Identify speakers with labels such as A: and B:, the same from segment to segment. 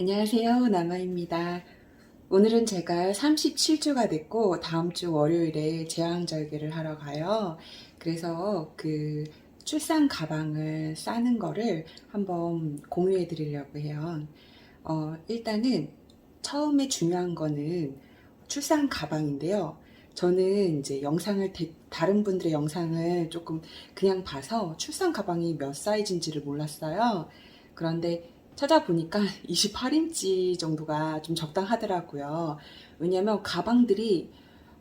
A: 안녕하세요. 나마입니다. 오늘은 제가 37주가 됐고 다음 주 월요일에 제왕절개를 하러 가요. 그래서 그 출산 가방을 싸는 거를 한번 공유해 드리려고 해요. 어, 일단은 처음에 중요한 거는 출산 가방인데요. 저는 이제 영상을 대- 다른 분들의 영상을 조금 그냥 봐서 출산 가방이 몇 사이즈인지를 몰랐어요. 그런데 찾아보니까 28인치 정도가 좀 적당하더라고요. 왜냐면 가방들이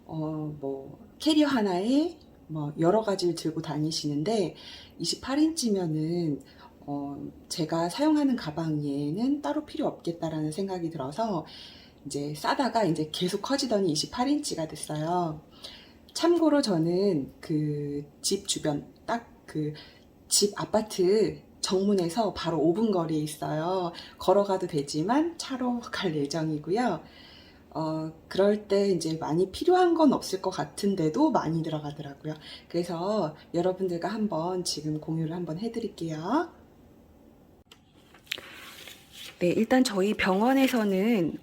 A: 어 뭐 캐리어 하나에 뭐 여러 가지를 들고 다니시는데 28인치면은 어 제가 사용하는 가방 에는 따로 필요 없겠다라는 생각이 들어서 이제 싸다가 이제 계속 커지더니 28인치가 됐어요. 참고로 저는 그 집 주변 딱 그 집 아파트 정문에서 바로 5분 거리에 있어요. 걸어가도 되지만 차로 갈 예정이고요. 어, 그럴 때 이제 많이 필요한 건 없을 것 같은데도 많이 들어가더라고요. 그래서 여러분들과 한번 지금 공유를 한번 해드릴게요. 네, 일단 저희 병원에서는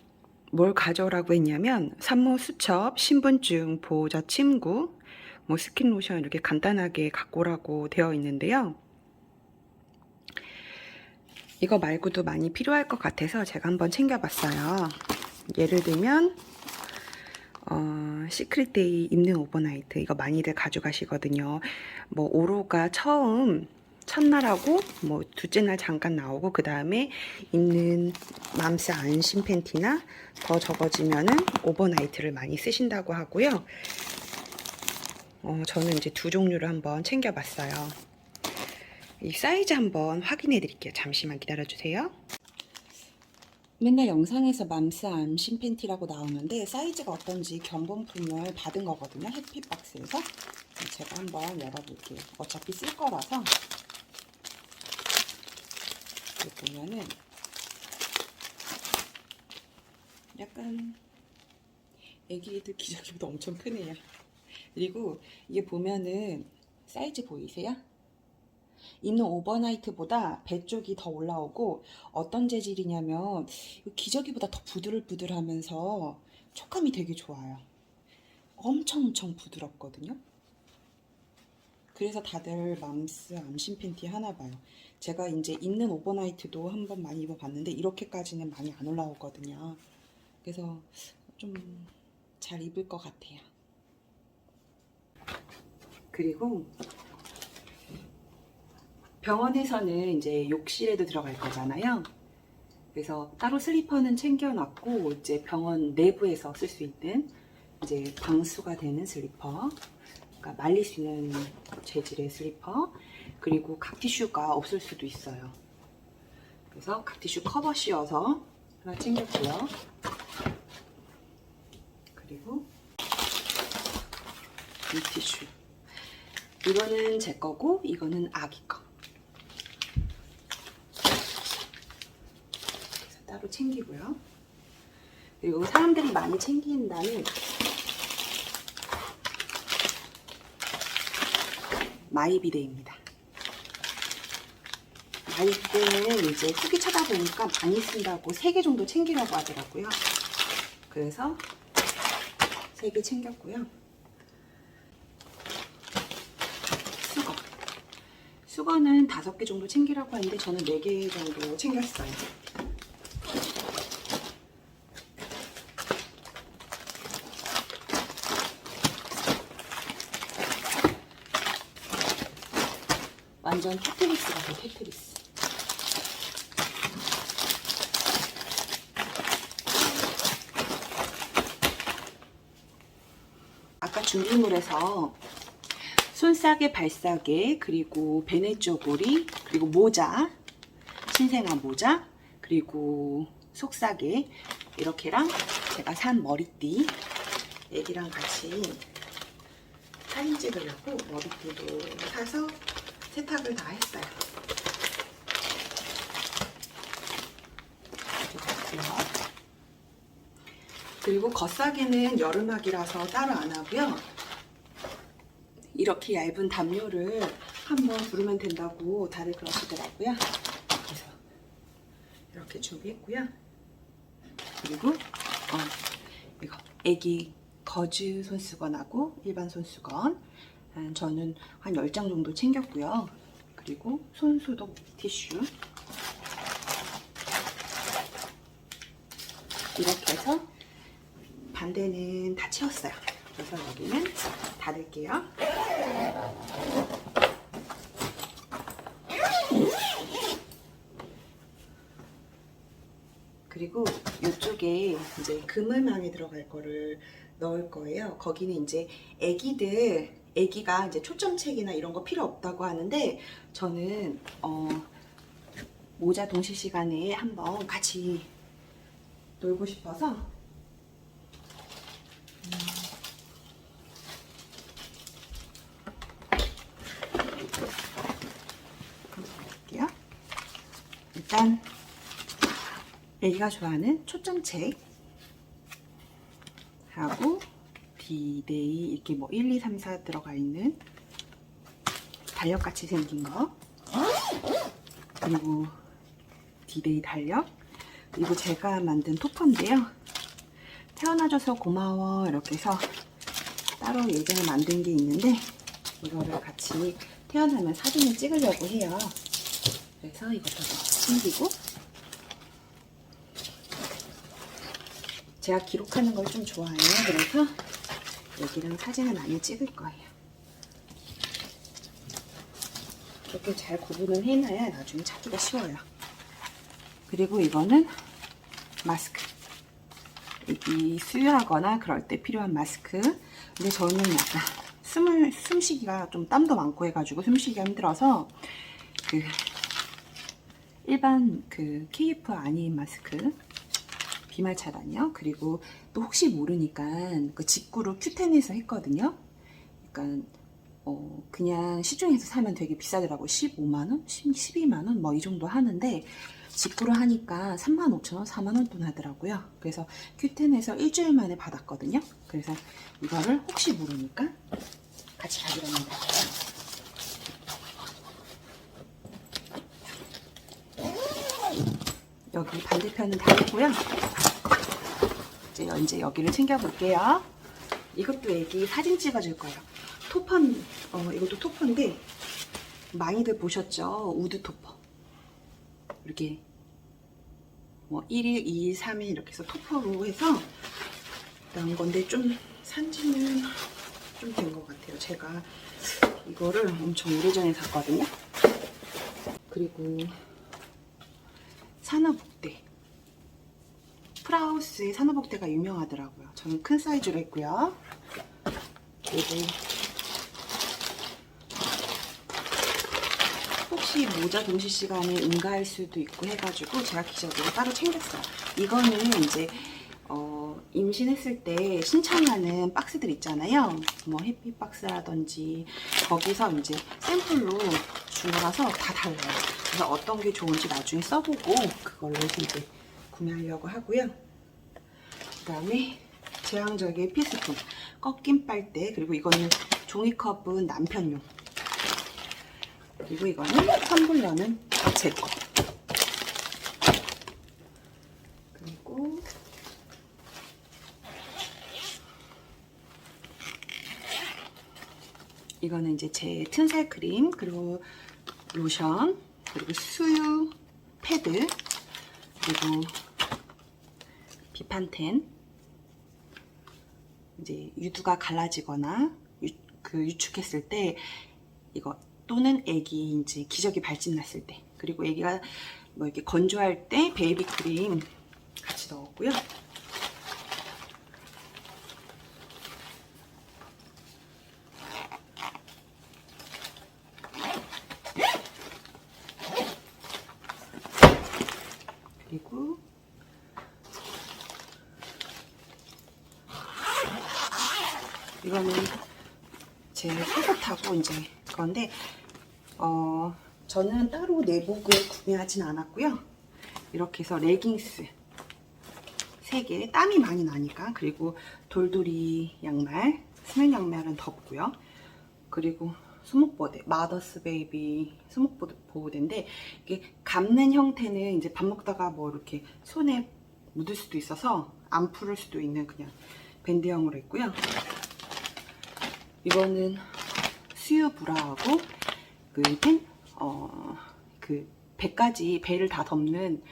A: 뭘 가져오라고 했냐면 산모 수첩, 신분증, 보호자 침구, 뭐 스킨 로션 이렇게 간단하게 갖고 오라고 되어 있는데요. 이거 말고도 많이 필요할 것 같아서 제가 한번 챙겨봤어요. 예를 들면 어, 시크릿데이 입는 오버나이트 이거 많이들 가져가시거든요. 뭐 오로가 처음 첫날하고 뭐 둘째 날 잠깐 나오고 그 다음에 입는 맘스 안심 팬티나 더 적어지면은 오버나이트를 많이 쓰신다고 하고요. 어, 저는 이제 두 종류를 한번 챙겨봤어요. 이 사이즈 한번 확인해 드릴게요. 잠시만 기다려 주세요. 맨날 영상에서 맘스 암신 팬티라고 나오는데 사이즈가 어떤지 견본품을 받은 거거든요. 해피박스에서 제가 한번 열어볼게요. 어차피 쓸 거라서 여기 보면은 약간 애기들 기저귀보다 엄청 크네요. 그리고 이게 보면은 사이즈 보이세요? 입는 오버나이트보다 배 쪽이 더 올라오고 어떤 재질이냐면 기저귀보다 더 부들부들하면서 촉감이 되게 좋아요. 엄청 엄청 부드럽거든요. 그래서 다들 맘스 암신 팬티 하나 봐요. 제가 이제 입는 오버나이트도 한번 많이 입어봤는데 이렇게까지는 많이 안 올라오거든요. 그래서 좀 잘 입을 것 같아요. 그리고 병원에서는 이제 욕실에도 들어갈 거잖아요. 그래서 따로 슬리퍼는 챙겨놨고 이제 병원 내부에서 쓸 수 있는 이제 방수가 되는 슬리퍼, 그러니까 말릴 수 있는 재질의 슬리퍼, 그리고 각티슈가 없을 수도 있어요. 그래서 각티슈 커버 씌워서 하나 챙겼고요. 그리고 이 티슈. 이거는 제 거고 이거는 아기 거. 그래서 따로 챙기고요. 그리고 사람들이 많이 챙긴다는 마이비데입니다. 마이비데는 이제 후기 찾아보니까 많이 쓴다고 3개 정도 챙기라고 하더라고요. 그래서 3개 챙겼고요. 수거. 수거는 5개 정도 챙기라고 하는데 저는 4개 정도 챙겼어요. 완전 테트리스 같아 테트리스. 아까 준비물에서 손싸개 발싸개 그리고 베네 쪼고리 그리고 모자 신생아 모자 그리고 속싸개 이렇게랑 제가 산 머리띠 애기랑 같이 사진 찍으려고 머리띠도 사서 세탁을 다 했어요. 그리고 겉싸기는 여름학이라서 따로 안 하고요. 이렇게 얇은 담요를 한번 두르면 된다고 다들 그러시더라고요. 그래서 이렇게 준비했고요. 그리고 어, 이거 애기 거즈 손수건하고 일반 손수건 한 저는 한 10장 정도 챙겼고요. 그리고 손소독 티슈 이렇게 해서 반대는 다 채웠어요. 그래서 여기는 닫을게요. 그리고 이쪽에 이제 그물망에 들어갈 거를 넣을 거예요. 거기는 이제 애기들, 애기가 이제 초점책이나 이런 거 필요 없다고 하는데 저는 어, 모자 동시 시간에 한번 같이 놀고 싶어서 볼게요. 일단 애기가 좋아하는 초점책 하고 디데이 이렇게 뭐 1, 2, 3, 4 들어가 있는 달력같이 생긴 거. 그리고 디데이 달력. 그리고 제가 만든 토퍼인데요. 태어나줘서 고마워. 이렇게 해서 따로 예전에 만든 게 있는데 이거를 같이 태어나면 사진을 찍으려고 해요. 그래서 이것도 챙기고 제가 기록하는 걸 좀 좋아해요. 그래서 여기랑 사진을 많이 찍을 거예요. 이렇게 잘 구분을 해놔야 나중에 찾기가 쉬워요. 그리고 이거는 마스크. 이 수유하거나 그럴 때 필요한 마스크. 근데 저는 약간 숨을 숨쉬기가 좀 땀도 많고 해가지고 숨쉬기가 힘들어서 그 일반 그 KF 아닌 마스크 비말 차단이요. 그리고 또 혹시 모르니까 그 직구로 큐텐에서 했거든요. 그러니까 어 그냥 시중에서 사면 되게 비싸더라고. 15만 원, 12만 원 뭐 이 정도 하는데 직구로 하니까 3만 5천 원, 4만 원 돈 하더라고요. 그래서 큐텐에서 일주일 만에 받았거든요. 그래서 이거를 혹시 모르니까 같이 가지고 합니다. 여기 반대편은 다 했고요. 이제, 이제 여기를 챙겨볼게요. 이것도 애기 사진 찍어줄 거예요. 토펀, 어, 이것도 토퍼인데, 많이들 보셨죠? 우드 토퍼. 이렇게, 뭐, 1일, 2일, 3일 이렇게 해서 토퍼로 해서 나온 건데, 좀, 산지는 좀 된 것 같아요. 제가 이거를 엄청 오래전에 샀거든요. 그리고, 산화복대. 프라우스의 산화복대가 유명하더라고요. 저는 큰 사이즈로 했고요. 그리고 혹시 모자 동시 시간에 응가할 수도 있고 해가지고 제가 기저귀를 따로 챙겼어요. 이거는 이제 어, 임신했을 때 신청하는 박스들 있잖아요. 뭐 해피박스라든지 거기서 이제 샘플로 주문해서 다 달라요. 그래서 어떤 게 좋은지 나중에 써보고 그걸로 이제 구매하려고 하고요. 그 다음에 제왕절개 필수품 꺾인 빨대 그리고 이거는 종이컵은 남편용 그리고 이거는 텀블러는 제 거. 그리고 이거는 이제 제 튼살 크림 그리고 로션 그리고 수유 패드 그리고 비판텐 이제 유두가 갈라지거나 유, 그 유축했을 때 이거 또는 애기 이제 기저귀 발진 났을 때 그리고 애기가 뭐 이렇게 건조할 때 베이비 크림 같이 넣었고요. 그리고 이거는 제 속옷하고 이제 그건데 어 저는 따로 내복을 구매하진 않았고요. 이렇게 해서 레깅스 3개 땀이 많이 나니까 그리고 돌돌이 양말 스맨 양말은 덥고요. 그리고 수목보드 마더스 베이비 수목보드 보호대인데 이게 감는 형태는 이제 밥 먹다가 뭐 이렇게 손에 묻을 수도 있어서 안 풀을 수도 있는 그냥 밴드형으로 있고요. 이거는 수유 브라하고 그 팬, 어, 그 배까지 배를 다 덮는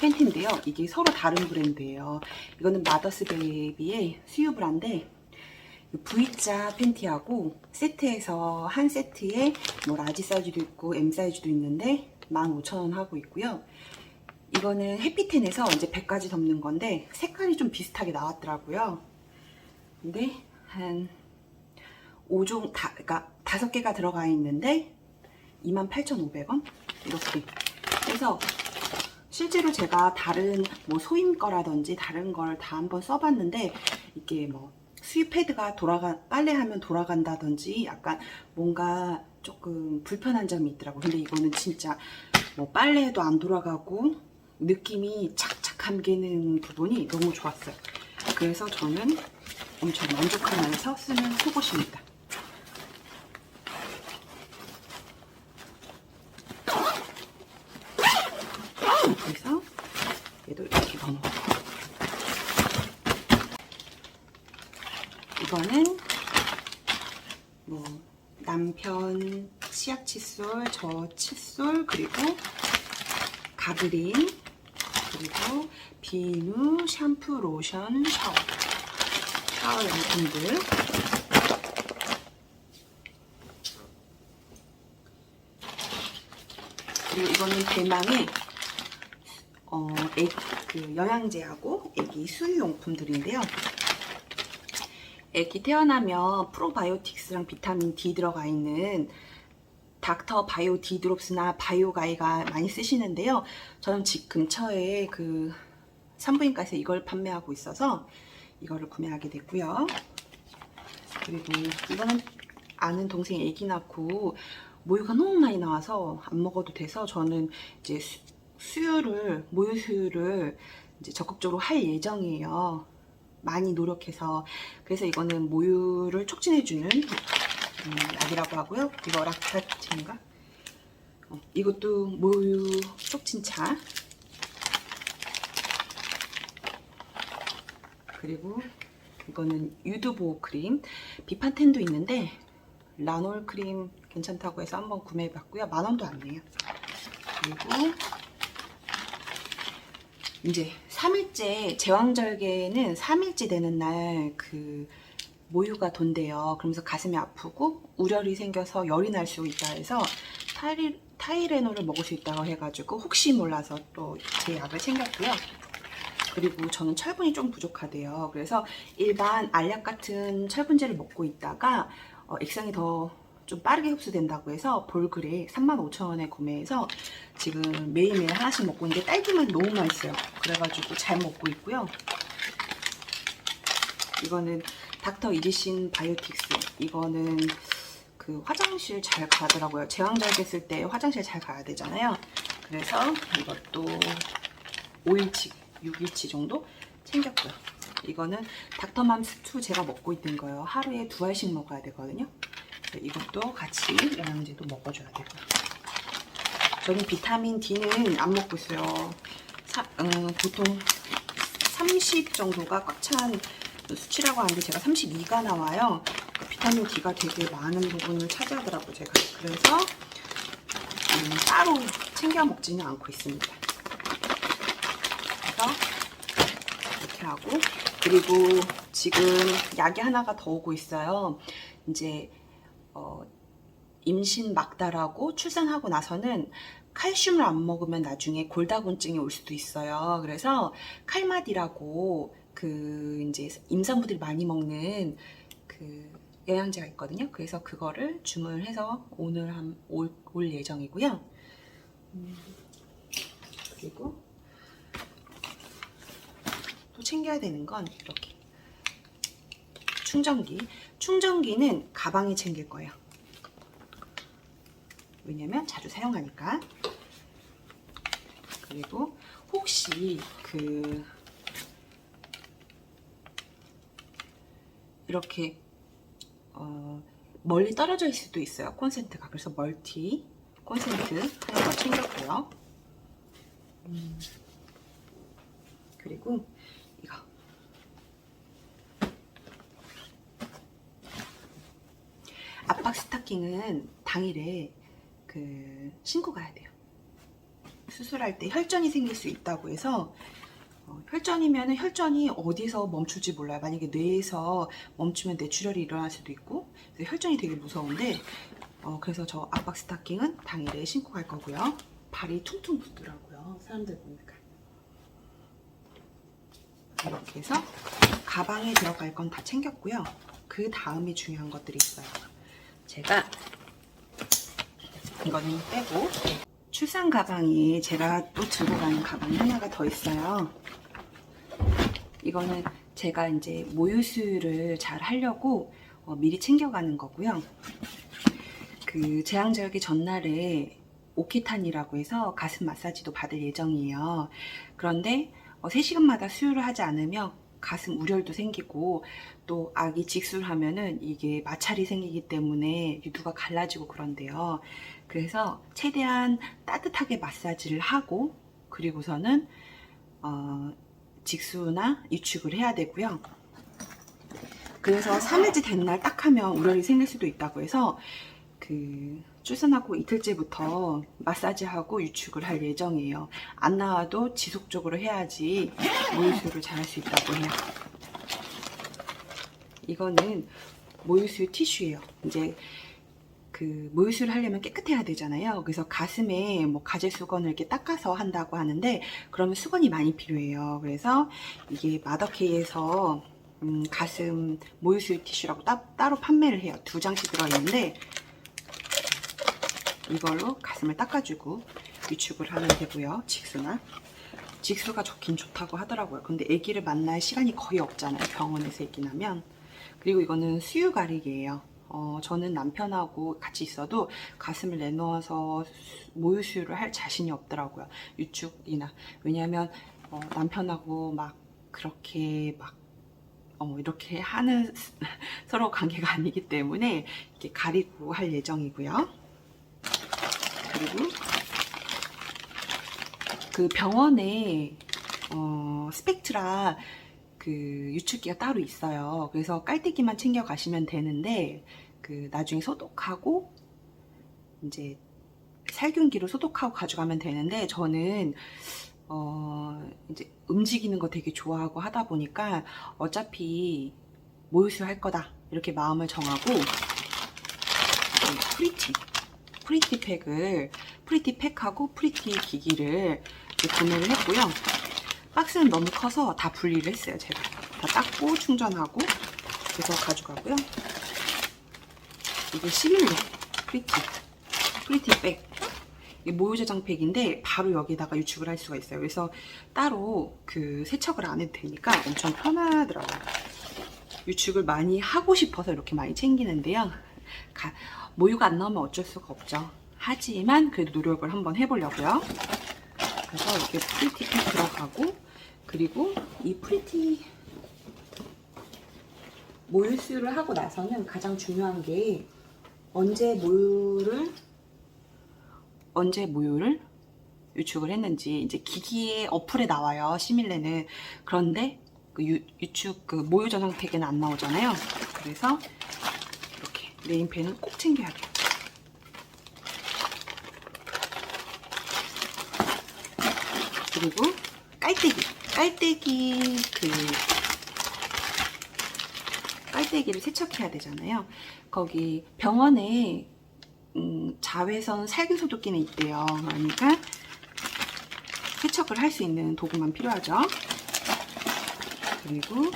A: 팬티인데요. 이게 서로 다른 브랜드예요. 이거는 마더스 베이비의 수유 브라인데 V자 팬티하고 세트에서 한 세트에 뭐 라지 사이즈도 있고 M 사이즈도 있는데 15,000원 하고 있고요. 이거는 해피텐에서 이제 배까지 덮는 건데 색깔이 좀 비슷하게 나왔더라고요. 근데 한 5종 다 그러니까 다섯 개가 들어가 있는데 28,500원 이렇게. 그래서 실제로 제가 다른 뭐 소임 거라든지 다른 걸 다 한번 써봤는데 이게 뭐 수유 패드가 돌아가 빨래하면 돌아간다든지 약간 뭔가 조금 불편한 점이 있더라고. 근데 이거는 진짜 뭐 빨래해도 안 돌아가고 느낌이 착착 감기는 부분이 너무 좋았어요. 그래서 저는 엄청 만족하면서 쓰는 속옷입니다. 그래서 얘도 이렇게 넣어. 이거는 뭐 남편 치약 칫솔, 저 칫솔 그리고 가그린 그리고 비누, 샴푸, 로션, 샤워 샤워 용품들 그리고 이거는 대망의 어, 애, 그 영양제하고 애기 수유용품들인데요. 애기 태어나면 프로바이오틱스랑 비타민 D 들어가 있는 닥터 바이오 D 드롭스나 바이오가이가 많이 쓰시는데요. 저는 집 근처에 그 산부인과에서 이걸 판매하고 있어서 이거를 구매하게 됐고요. 그리고 이거는 아는 동생 애기 낳고 모유가 너무 많이 나와서 안 먹어도 돼서 저는 이제 수, 수유를 모유 수유를 이제 적극적으로 할 예정이에요. 많이 노력해서 그래서 이거는 모유를 촉진해주는 음, 약이라고 하고요. 이거 락타틴인가? 어, 이것도 모유 촉진차. 그리고 이거는 유두보호 크림. 비판텐도 있는데 라놀 크림 괜찮다고 해서 한번 구매해 봤고요. 만 원도 안 내요. 그리고 이제 3일째 제왕절개는 3일째 되는 날 그 모유가 돈대요. 그러면서 가슴이 아프고 우열이 생겨서 열이 날 수 있다 해서 타이, 타이레놀을 먹을 수 있다고 해가지고 혹시 몰라서 또 제 약을 챙겼고요. 그리고 저는 철분이 좀 부족하대요. 그래서 일반 알약 같은 철분제를 먹고 있다가 어, 액상이 더 좀 빠르게 흡수된다고 해서 볼그레 35,000원에 구매해서 지금 매일매일 하나씩 먹고 있는데 딸기맛 너무 맛있어요. 그래가지고 잘 먹고 있고요. 이거는 닥터 이지신 바이오틱스. 이거는 그 화장실 잘 가더라고요. 제왕절개 쓸 때 화장실 잘 가야 되잖아요. 그래서 이것도 5일치, 6일치 정도 챙겼고요. 이거는 닥터맘스2 제가 먹고 있는 거예요. 하루에 두 알씩 먹어야 되거든요. 이것도 같이 영양제도 먹어줘야 되고요. 저는 비타민 D는 안 먹고 있어요. 사, 음, 보통 30 정도가 꽉 찬 수치라고 하는데 제가 32가 나와요. 그 비타민 D가 되게 많은 부분을 차지하더라고요, 제가. 그래서 음, 따로 챙겨 먹지는 않고 있습니다. 그래서 이렇게 하고 그리고 지금 약이 하나가 더 오고 있어요. 이제 어, 임신 막달하고 출산하고 나서는 칼슘을 안 먹으면 나중에 골다공증이 올 수도 있어요. 그래서 칼마디라고 그 이제 임산부들이 많이 먹는 그 영양제가 있거든요. 그래서 그거를 주문을 해서 오늘 한, 올, 올 예정이고요. 음, 그리고 또 챙겨야 되는 건 이렇게 충전기. 충전기는 가방에 챙길 거예요. 왜냐면 자주 사용하니까. 그리고 혹시 그 이렇게 어 멀리 떨어져 있을 수도 있어요. 콘센트가. 그래서 멀티 콘센트 하나 더 챙겼고요. 음, 그리고 이거 압박 스타킹은 당일에 그 신고 가야 돼요. 수술할 때 혈전이 생길 수 있다고 해서 어, 혈전이면 혈전이 어디서 멈출지 몰라요. 만약에 뇌에서 멈추면 뇌출혈이 일어날 수도 있고 그래서 혈전이 되게 무서운데 어, 그래서 저 압박 스타킹은 당일에 신고 갈 거고요. 발이 퉁퉁 붓더라고요. 사람들 보니까 이렇게 해서 가방에 들어갈 건 다 챙겼고요. 그 다음에 중요한 것들이 있어요. 제가 이거는 빼고 출산 가방이 제가 또 들고 가는 가방이 하나가 더 있어요. 이거는 제가 이제 모유 수유를 잘 하려고 어, 미리 챙겨가는 거고요. 그 제왕절개 전날에 오키탄이라고 해서 가슴 마사지도 받을 예정이에요. 그런데 어, 3시간마다 수유를 하지 않으면 가슴 우열도 생기고 또 아기 직수를 하면은 이게 마찰이 생기기 때문에 유두가 갈라지고 그런데요. 그래서 최대한 따뜻하게 마사지를 하고 그리고서는 어, 직수나 유축을 해야 되고요. 그래서 3일째 된 날 딱 하면 우열이 생길 수도 있다고 해서 그 출산하고 이틀째부터 마사지하고 유축을 할 예정이에요. 안 나와도 지속적으로 해야지 모유수유를 잘 할 수 있다고 해요. 이거는 모유수유 티슈예요. 이제 그 모유수유를 하려면 깨끗해야 되잖아요. 그래서 가슴에 뭐 가재 수건을 이렇게 닦아서 한다고 하는데 그러면 수건이 많이 필요해요. 그래서 이게 마더케이에서 음, 가슴 모유수유 티슈라고 따, 따로 판매를 해요. 두 장씩 들어있는데 이걸로 가슴을 닦아주고 위축을 하면 되고요. 직수나 직수가 좋긴 좋다고 하더라고요. 근데 아기를 만날 시간이 거의 없잖아요. 병원에서 아기 나면 그리고 이거는 수유 가리개예요. 어, 저는 남편하고 같이 있어도 가슴을 내놓아서 모유 수유를 할 자신이 없더라고요. 유축이나 왜냐하면 어, 남편하고 막 그렇게 막 어, 이렇게 하는 서로 관계가 아니기 때문에 이렇게 가리고 할 예정이고요. 그리고 그 병원에 어, 스펙트라 그 유축기가 따로 있어요. 그래서 깔때기만 챙겨 가시면 되는데 그 나중에 소독하고 이제 살균기로 소독하고 가져가면 되는데 저는 어 이제 움직이는 거 되게 좋아하고 하다 보니까 어차피 모유수 할 거다 이렇게 마음을 정하고 이 프리티 프리티 팩을 프리티 팩하고 프리티 기기를 구매를 했고요. 박스는 너무 커서 다 분리를 했어요. 제가 다 닦고 충전하고 그래서 가져가고요. 이게 11로 프리티 프리티 백 모유 저장 팩인데 바로 여기다가 유축을 할 수가 있어요. 그래서 따로 그 세척을 안 해도 되니까 엄청 편하더라고요. 유축을 많이 하고 싶어서 이렇게 많이 챙기는데요. 가- 모유가 안 나오면 어쩔 수가 없죠. 하지만 그래도 노력을 한번 해보려고요. 그래서 이렇게 프리티 팩 들어가고 그리고 이 프리티 모유 수유를 하고 나서는 가장 중요한 게 언제 모유를 언제 모유를 유축을 했는지 이제 기기에 어플에 나와요 시밀레는. 그런데 그 유, 유축 그 모유 저장 팩에는 안 나오잖아요. 그래서 이렇게 네임펜은 꼭 챙겨야 돼요. 그리고 깔때기 깔때기 그 깔때기를 세척해야 되잖아요. 거기 병원에 음, 자외선 살균 소독기는 있대요. 그러니까 세척을 할 수 있는 도구만 필요하죠. 그리고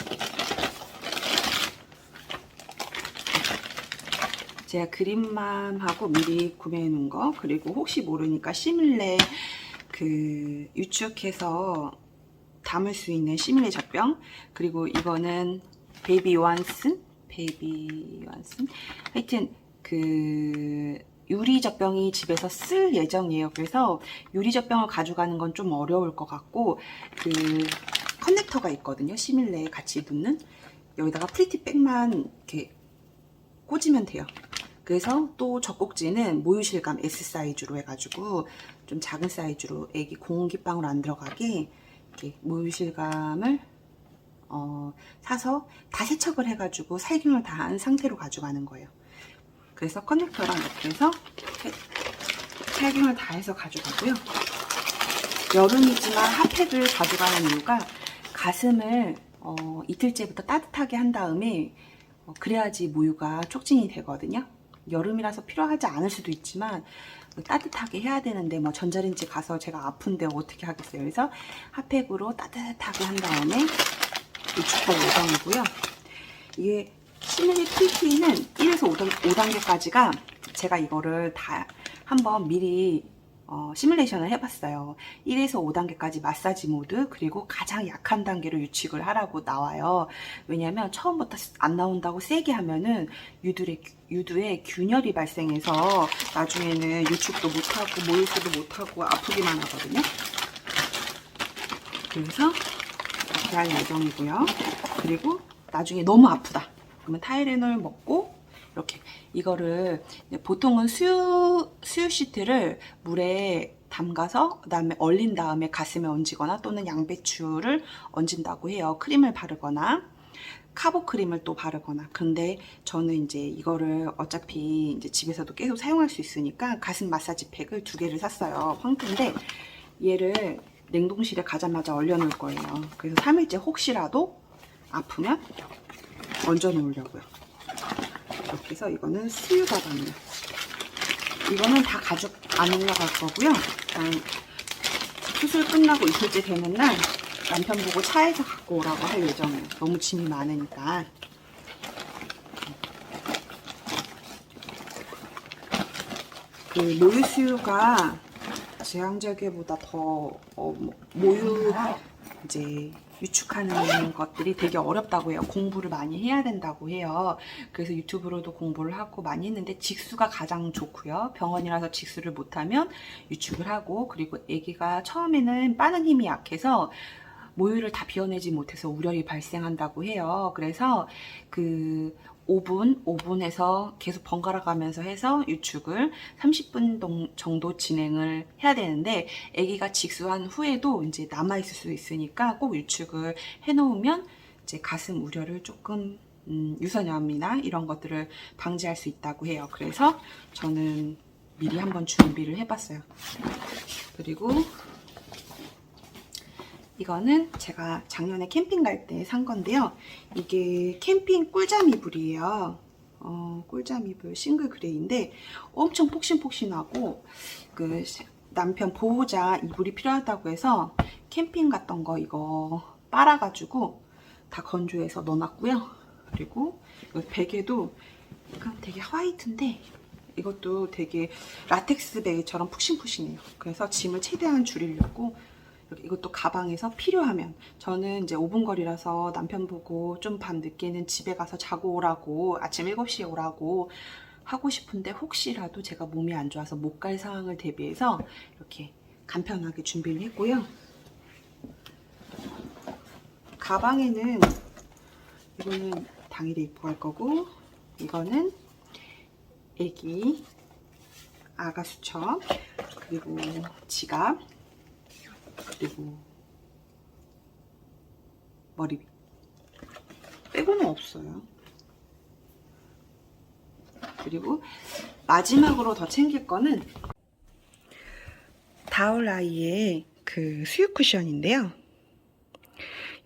A: 제가 그린맘하고 미리 구매해 놓은 거. 그리고 혹시 모르니까 시밀레 그 유축해서 담을 수 있는 시밀레 젖병. 그리고 이거는 베이비 요한슨? 베이비 요한슨? 하여튼 그 유리 젖병이 집에서 쓸 예정이에요. 그래서 유리 젖병을 가져가는 건 좀 어려울 것 같고 그 커넥터가 있거든요. 시밀레에 같이 붙는. 여기다가 프리티백만 이렇게 꽂으면 돼요. 그래서 또 젖꼭지는 모유실감 S 사이즈로 해가지고 좀 작은 사이즈로 애기 공기방울 안 들어가게 이렇게 모유실감을 어, 사서 다 세척을 해가지고 살균을 다 한 상태로 가져가는 거예요. 그래서 커넥터랑 이렇게 해서 세- 살균을 다 해서 가져가고요. 여름이지만 핫팩을 가져가는 이유가 가슴을 어, 이틀째부터 따뜻하게 한 다음에 어, 그래야지 모유가 촉진이 되거든요. 여름이라서 필요하지 않을 수도 있지만 따뜻하게 해야 되는데 뭐 전자레인지 가서 제가 아픈데 어떻게 하겠어요. 그래서 핫팩으로 따뜻하게 한 다음에 유축할 예정이고요. 이게 시밀리 TT는 1에서 5단, 5단계까지가 제가 이거를 다 한번 미리 어, 시뮬레이션을 해봤어요. 1에서 5단계까지 마사지 모드 그리고 가장 약한 단계로 유축을 하라고 나와요. 왜냐하면 처음부터 안 나온다고 세게 하면은 유두에, 유두에 균열이 발생해서 나중에는 유축도 못하고 모유수도 못하고 아프기만 하거든요. 그래서 이렇게 할 예정이고요. 그리고 나중에 너무 아프다. 그러면 타이레놀 먹고 이렇게 이거를 보통은 수유 수유 시트를 물에 담가서 그다음에 얼린 다음에 가슴에 얹거나 또는 양배추를 얹은다고 해요. 크림을 바르거나 카보 크림을 또 바르거나. 근데 저는 이제 이거를 어차피 이제 집에서도 계속 사용할 수 있으니까 가슴 마사지 팩을 두 개를 샀어요. 황토인데 얘를 냉동실에 가자마자 얼려놓을 거예요. 그래서 3일째 혹시라도 아프면 얹어 놓으려고요. 해서 이거는 수유 가방이에요. 이거는 다 가죽 안 올라갈 거고요. 그냥 수술 끝나고 이틀째 되는 날 남편 보고 차에서 갖고 오라고 할 예정이에요. 너무 짐이 많으니까. 그 모유 수유가 제왕절개보다 더 어, 뭐, 모유 이제 유축하는 것들이 되게 어렵다고 해요. 공부를 많이 해야 된다고 해요. 그래서 유튜브로도 공부를 하고 많이 했는데 직수가 가장 좋고요. 병원이라서 직수를 못하면 유축을 하고 그리고 아기가 처음에는 빠는 힘이 약해서 모유를 다 비워내지 못해서 우려이 발생한다고 해요. 그래서 그 5분, 5분에서 계속 번갈아 가면서 해서 유축을 30분 동- 정도 진행을 해야 되는데 아기가 직수한 후에도 이제 남아 있을 수 있으니까 꼭 유축을 해 놓으면 이제 가슴 우려를 조금 음, 유선염이나 이런 것들을 방지할 수 있다고 해요. 그래서 저는 미리 한번 준비를 해봤어요. 그리고 이거는 제가 작년에 캠핑 갈 때 산 건데요. 이게 캠핑 꿀잠 이불이에요. 어, 꿀잠 이불 싱글 그레이인데 엄청 폭신폭신하고 그 남편 보호자 이불이 필요하다고 해서 캠핑 갔던 거 이거 빨아가지고 다 건조해서 넣어놨고요. 그리고 이거 베개도 약간 되게 화이트인데 이것도 되게 라텍스 베개처럼 푹신푹신해요. 그래서 짐을 최대한 줄이려고 이것도 가방에서 필요하면 저는 이제 5분 거리라서 남편 보고 좀 밤 늦게는 집에 가서 자고 오라고 아침 7시에 오라고 하고 싶은데 혹시라도 제가 몸이 안 좋아서 못 갈 상황을 대비해서 이렇게 간편하게 준비를 했고요. 가방에는 이거는 당일에 입고 갈 거고 이거는 애기 아가 수첩 그리고 지갑 그리고 머리빗 빼고는 없어요. 그리고 마지막으로 더 챙길 거는 다울아이의 그 수유 쿠션인데요.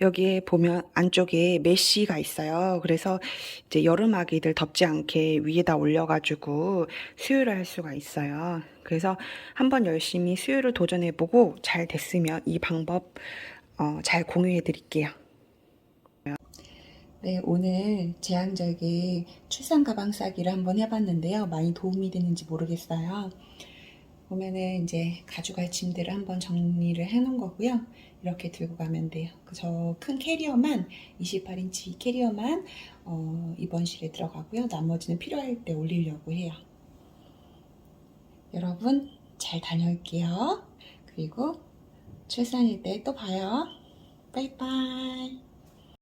A: 여기에 보면 안쪽에 메쉬가 있어요. 그래서 이제 여름 아기들 덥지 않게 위에다 올려가지고 수유를 할 수가 있어요. 그래서 한번 열심히 수유를 도전해보고 잘 됐으면 이 방법 어, 잘 공유해 드릴게요. 네, 오늘 제왕절개 출산 가방 싸기를 한번 해봤는데요. 많이 도움이 되는지 모르겠어요. 보면은 이제 가져갈 짐들을 한번 정리를 해 놓은 거고요. 이렇게 들고 가면 돼요. 저 큰 캐리어만 28인치 캐리어만 어, 입원실에 들어가고요. 나머지는 필요할 때 올리려고 해요. 여러분 잘 다녀올게요. 그리고 출산일 때 또 봐요. 바이바이.